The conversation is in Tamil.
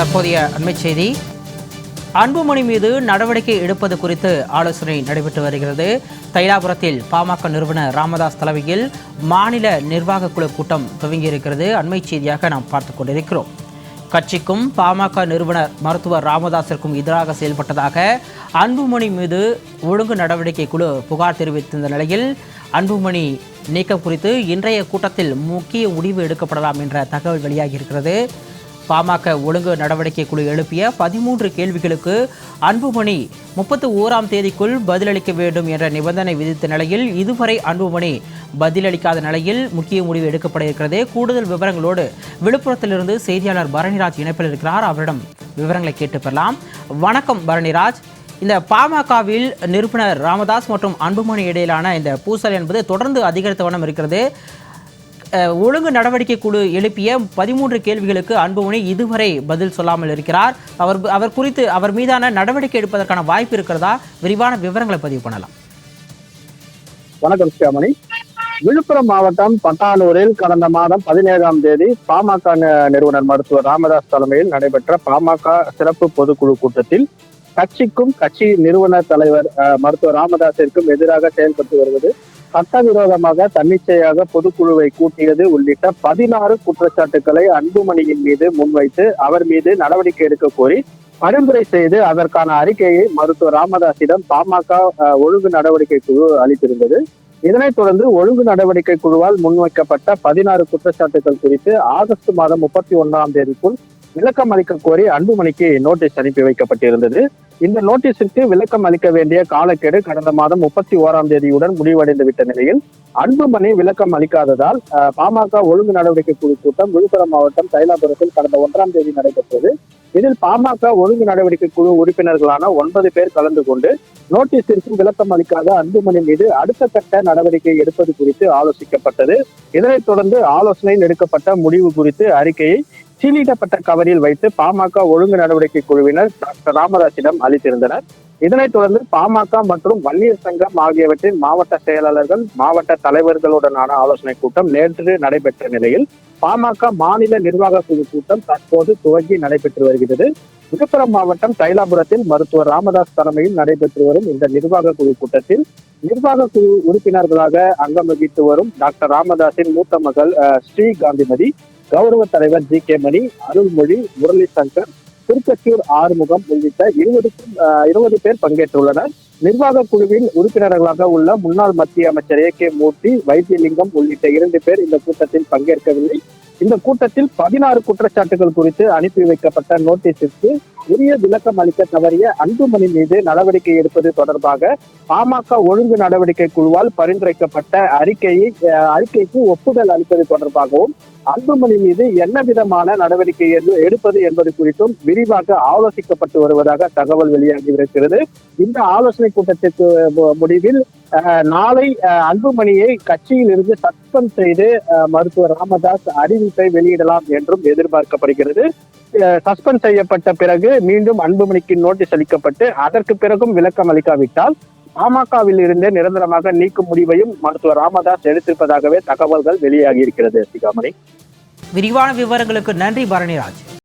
தற்போதைய அண்மை செய்தி. அன்புமணி மீது நடவடிக்கை எடுப்பது குறித்து ஆலோசனை நடைபெற்று வருகிறது. தைலாபுரத்தில் பாமக நிறுவனர் ராமதாஸ் தலைமையில் மாநில நிர்வாக குழு கூட்டம் துவங்கியிருக்கிறது. அண்மை செய்தியாக நாம் பார்த்து கொண்டிருக்கிறோம். கட்சிக்கும் பாமக நிறுவனர் மருத்துவர் ராமதாஸிற்கும் எதிராக செயல்பட்டதாக அன்புமணி மீது ஒழுங்கு நடவடிக்கை குழு புகார் தெரிவித்திருந்த நிலையில் அன்புமணி நீக்கம் குறித்து இன்றைய கூட்டத்தில் முக்கிய முடிவு எடுக்கப்படலாம் என்ற தகவல் வெளியாகியிருக்கிறது. பாமக ஒழுங்கு நடவடிக்கை குழு எழுப்பிய பதிமூன்று கேள்விகளுக்கு அன்புமணி முப்பத்து ஓராம் தேதிக்குள் பதிலளிக்க வேண்டும் என்ற நிபந்தனை விதித்த நிலையில் இதுவரை அன்புமணி பதிலளிக்காத நிலையில் முக்கிய முடிவு எடுக்கப்பட இருக்கிறது. கூடுதல் விவரங்களோடு விழுப்புரத்திலிருந்து செய்தியாளர் பரணிராஜ் இணைப்பில் இருக்கிறார். அவரிடம் விவரங்களை கேட்டு பெறலாம். வணக்கம் பரணிராஜ். இந்த பாமகவில் நிறுவனர் ராமதாஸ் மற்றும் அன்புமணி இடையிலான இந்த பூசல் என்பது தொடர்ந்து அதிகரித்த வண்ணம் இருக்கிறது. ஒழுங்கு நடவடிக்கை குழு எழுப்பிய பதிமூன்று கேள்விகளுக்கு அன்புமணி இதுவரை பதில் சொல்லாமல் இருக்கிறார். அவர் அவர் குறித்து அவர் மீதான நடவடிக்கை எடுப்பதற்கான வாய்ப்பு இருக்கிறதா? விரிவான விவரங்களை பதிவு பண்ணலாம். வணக்கம் சியாமணி. விழுப்புரம் மாவட்டம் பட்டானூரில் கடந்த மாதம் பதினேழாம் தேதி பாமக நிறுவனர் மருத்துவர் ராமதாஸ் தலைமையில் நடைபெற்ற பாமக சிறப்பு பொதுக்குழு கூட்டத்தில் கட்சிக்கும் கட்சி நிறுவனர் தலைவர் மருத்துவர் ராமதாசிற்கும் எதிராக செயல்பட்டு வருவது சட்டவிரோதமாக தன்னிச்சையாக பொதுக்குழுவை கூட்டியது உள்ளிட்ட பதினாறு குற்றச்சாட்டுக்களை அன்புமணியின் மீது முன்வைத்து அவர் மீது நடவடிக்கை எடுக்க கோரி பரிந்துரை செய்து அதற்கான அறிக்கையை மருத்துவர் ராமதாசிடம் பாமக ஒழுங்கு நடவடிக்கை குழு அளித்திருந்தது. இதனைத் தொடர்ந்து ஒழுங்கு நடவடிக்கை குழுவால் முன்வைக்கப்பட்ட பதினாறு குற்றச்சாட்டுகள் குறித்து ஆகஸ்ட் மாதம் முப்பத்தி ஒன்றாம் தேதிக்குள் விளக்கம் அளிக்க கோரி அன்புமணிக்கு நோட்டீஸ் அனுப்பி வைக்கப்பட்டிருந்தது. இந்த நோட்டீஸிற்கு விளக்கம் அளிக்க வேண்டிய காலக்கெடு கடந்த மாதம் முப்பத்தி ஓராம் தேதியுடன் முடிவடைந்து விட்ட நிலையில் அன்புமணி விளக்கம் அளிக்காததால் பாமக ஒழுங்கு நடவடிக்கை குழு கூட்டம் விழுப்புரம் மாவட்டம் தைலாபுரத்தில் கடந்த ஒன்றாம் தேதி நடைபெற்றது. இதில் பாமக ஒழுங்கு நடவடிக்கை குழு உறுப்பினர்களான ஒன்பது பேர் கலந்து கொண்டு நோட்டீஸிற்கு விளக்கம் அளிக்காத அன்புமணி மீது அடுத்த கட்ட நடவடிக்கை எடுப்பது குறித்து ஆலோசிக்கப்பட்டது. இதனைத் தொடர்ந்து ஆலோசனையில் எடுக்கப்பட்ட முடிவு குறித்து அறிக்கையை சீலிடப்பட்ட கவரில் வைத்து பாமக ஒழுங்கு நடவடிக்கை குழுவினர் டாக்டர் ராமதாசிடம் அளித்திருந்தனர். இதனைத் தொடர்ந்து பாமக மற்றும் வன்னியர் சங்கம் ஆகியவற்றின் மாவட்ட செயலாளர்கள் மாவட்ட தலைவர்களுடனான ஆலோசனை கூட்டம் நேற்று நடைபெற்ற நிலையில் பாமக மாநில நிர்வாக குழு கூட்டம் தற்போது துவங்கி நடைபெற்று வருகிறது. விழுப்புரம் மாவட்டம் தைலாபுரத்தில் மருத்துவர் ராமதாஸ் தலைமையில் நடைபெற்று வரும் இந்த நிர்வாக குழு கூட்டத்தில் நிர்வாக குழு உறுப்பினர்களாக அங்கம் வகித்து வரும் டாக்டர் ராமதாஸின் மூத்த மகள் அஹ், ஸ்ரீ காந்திமதி கௌரவ தலைவர் ஜி கே மணி அருள்மொழி முரளி சங்கர் திருக்கச்சூர் ஆறுமுகம் உள்ளிட்ட இருபதுக்கும் இருபது பேர் பங்கேற்றுள்ளனர். நிர்வாக குழுவின் உறுப்பினர்களாக உள்ள முன்னாள் மத்திய அமைச்சர் ஏ கே மூர்த்தி வைத்தியலிங்கம் உள்ளிட்ட இரண்டு பேர் இந்த கூட்டத்தில் பங்கேற்கவில்லை. இந்த கூட்டத்தில் பதினாறு குற்றச்சாட்டுகள் குறித்து அனுப்பி வைக்கப்பட்ட நோட்டீஸிற்கு உரிய விளக்கம் அளிக்க தவறிய அன்புமணி மீது நடவடிக்கை எடுப்பது தொடர்பாக பாமக ஒழுங்கு நடவடிக்கை குழுவால் பரிந்துரைக்கப்பட்ட அறிக்கையை அஹ், அறிக்கைக்கு ஒப்புதல் அளிப்பது தொடர்பாகவும் அன்புமணி மீது என்ன விதமான நடவடிக்கை எடுப்பது என்பது குறித்தும் விரிவாக ஆலோசிக்கப்பட்டு வருவதாக தகவல் வெளியாகி இருக்கிறது. இந்த ஆலோசனை கூட்டத்திற்கு முடிவில் அஹ், நாளை அஹ், அன்புமணியை கட்சியில் இருந்து சஸ்பெண்ட் செய்து அஹ், மருத்துவர் ராமதாஸ் அறிவிப்பை வெளியிடலாம் என்றும் எதிர்பார்க்கப்படுகிறது. சஸ்பெண்ட் செய்யப்பட்ட பிறகு மீண்டும் அன்புமணிக்கு நோட்டீஸ் அளிக்கப்பட்டு அதற்கு பிறகும் விளக்கம் அளிக்காவிட்டால் பாமகவில் இருந்தே நிரந்தரமாக நீக்கும் முடிவையும் மருத்துவர் ராமதாஸ் எடுத்திருப்பதாகவே தகவல்கள் வெளியாகி இருக்கிறது. சிகாமணி. விரிவான விவரங்களுக்கு நன்றி பரணிராஜ்.